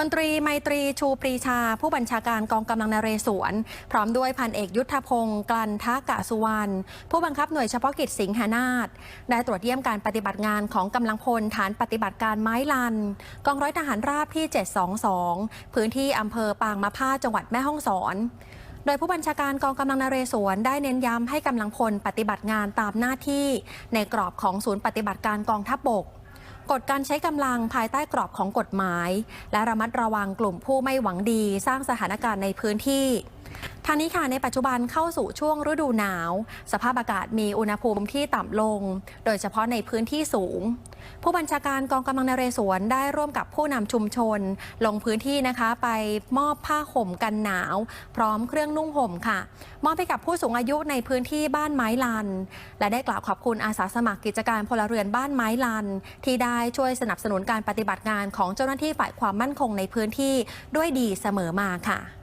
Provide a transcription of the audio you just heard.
มนตรีไมตรีชูปรีชา ผู้บัญชาการกองกำลังนเรศวร พร้อมด้วยพันเอกยุทธพงศ์กลันทกะสุวรรณผู้บังคับหน่วยเฉพาะกิจสิงหนาฏได้ตรวจเยี่ยมการปฏิบัติงานของกำลังพลฐานปฏิบัติการไม้ลัน กองร้อยทหารราบที่ 722 พื้นที่อำเภอปางมะผ้าจังหวัดแม่ฮ่องสอนโดยผู้บัญชาการกองกำลังนเรศวรได้เน้นย้ำให้กำลังพลปฏิบัติงานตามหน้าที่ ในกรอบของศูนย์ปฏิบัติการกองทัพบก กฎการใช้กำลังภายใต้กรอบของกฎหมาย และระมัดระวังกลุ่มผู้ไม่หวังดี สร้างสถานการณ์ในพื้นที่างนี้ค่ะในปัจจุบันเข้าสู่ช่วงฤดูหนาว สภาพอากาศมีอุณหภูมิที่ต่ำลง โดยเฉพาะในพื้นที่สูง ผู้บัญชาการกองกำลังนเรศวรได้ร่วมกับผู้นำชุมชน ลงพื้นที่นะคะไปมอบผ้าห่มกันหนาว พร้อมเครื่องนุ่งห่มค่ะ มอบให้กับผู้สูงอายุในพื้นที่บ้านไม้ลัน และได้กล่าวขอบคุณอาสาสมัครกิจการพลเรือนบ้านไม้ลัน ที่ได้ช่วยสนับสนุนการปฏิบัติงานของเจ้าหน้าที่ฝ่ายความมั่นคงในพื้นที่ด้วยดีเสมอมาค่ะ